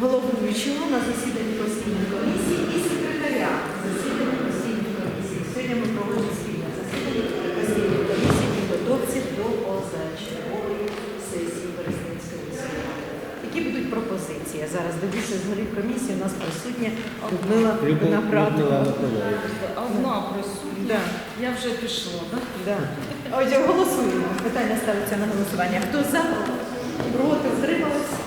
головуючого на засіданні постійної комісії і секретаря засідання постійної комісії. Сьогодні ми проводимо спільне засідання постійної комісії підготовці до позачергової сесії Березненської міської ради. Які будуть пропозиції? Я зараз дивлюся з голів комісії. У нас присутня Людмила Виноградова. Одна присутня. Да. Я вже пішла, так? Да. Отже, голосуємо. Питання ставиться на голосування. Хто за? Проти? Утримались?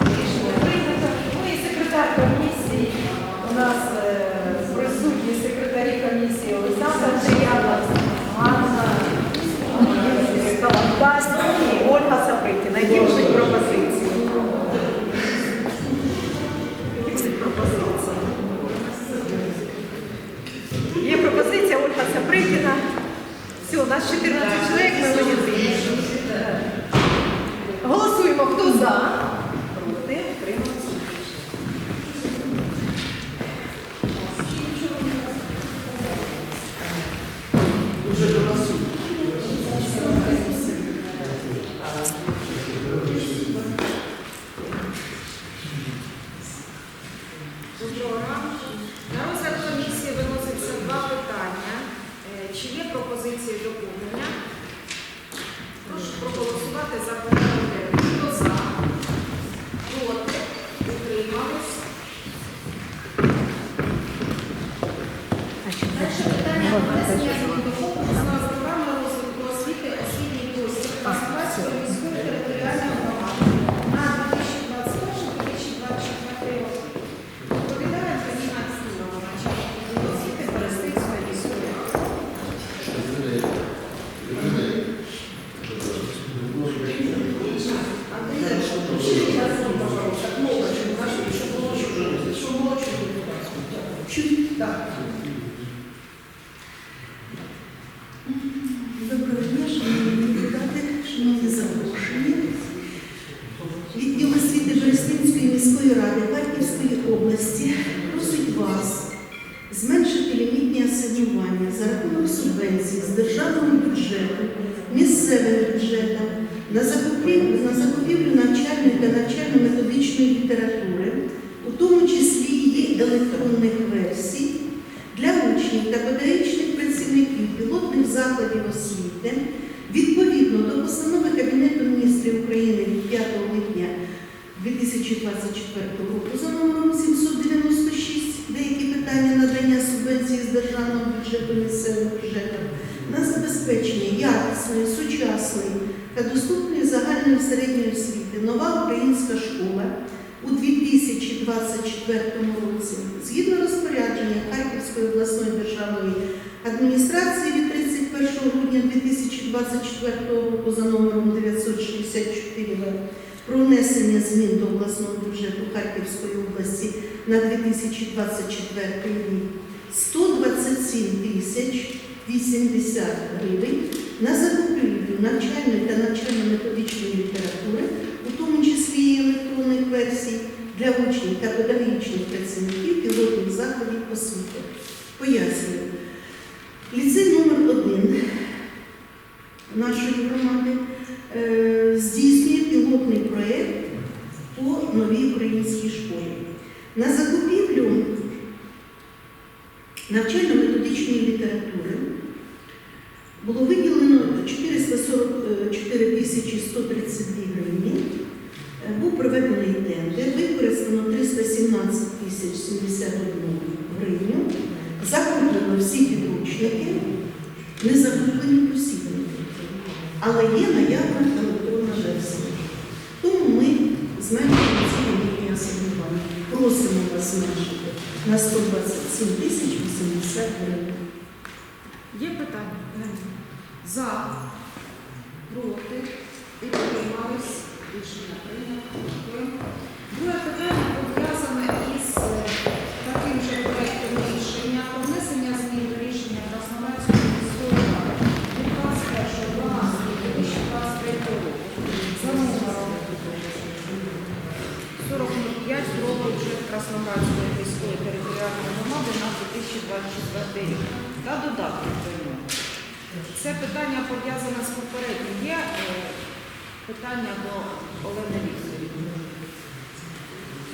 Каландаст і Ольга Саприкіна. Які будуть пропозиції? Які будуть пропозиції? Є пропозиція Ольга Саприкіна. Все, у нас 14 чоловік, ми воюємо. Голосуємо, хто за. Проти, утрималися. Доброго ранку. На розгляд комісії виноситься два питання. Е, Чи є пропозиції доповнення? Прошу проголосувати за порядок денний. Хто за? Проти? Утримались? Перше питання про внесення змін до комплексної програми розвитку освіти освітній простір Краснодарської міської територіальної громади на 2021-2024 роки. Доповідає Антоніна Астілова, начальник відділу освіти Берестинської міської ради. Доброго дня, шановні депутати, шановні запрошені. Відділ освіти Берестинської міської ради Харківської області просить вас зменшити лімітні за рахунок субвенцій з державного бюджету, місцевим бюджетом на закупівлю, на закупівлю навчальної та навчально-методичної літератури, у тому числі її електронних версій для учнів та педагогічних працівників пілотних закладів освіти відповідно до постанови Кабінету міністрів України 5 липня 2024 року забезпечення якісної, сучасної та доступної загальної середньої освіти нова українська школа у 2024 році згідно розпорядження Харківської обласної державної адміністрації від 31 грудня 2024 року за номером 964 В про внесення змін до обласного бюджету Харківської області на 2024 рік. 127 тисяч 80 гривень на закупівлю навчальної та навчально-методичної літератури, у тому числі і електронних версій, для учнів та педагогічних працівників пілотних закладів освіти. Пояснюю. Ліцей номер 1 нашої громади е, здійснює пілотний проєкт по новій українській школі. На закупівлю навчально-методичної літератури було виділено 444 тисячі 132 гривні. Е, Був проведений тендер, використано 317 тисяч 71 гривню. Закуплено всі підручники, не закуплені посібники. Але є наявна електронна версія. Тому ми зменшуємо ці лімітні асигнування. Просимо вас зменшити на 127 тисяч 80 гривень. Є питання? За, проти, утримались, рішення прийнято. Друге питання пов'язане із е, таким же проектом рішення про внесення змін до рішення Краснодарської міської ради від 21.12.2023 року за номером 4005 про бюджет Краснодарської міської територіальної громади на 2024 рік та додатки до. Це питання пов'язане з попереднім. Є е, питання до Олени Вікторівни.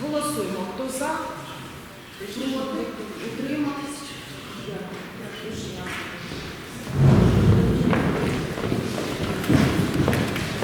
Голосуємо. Хто за? Утриматись? Рішення.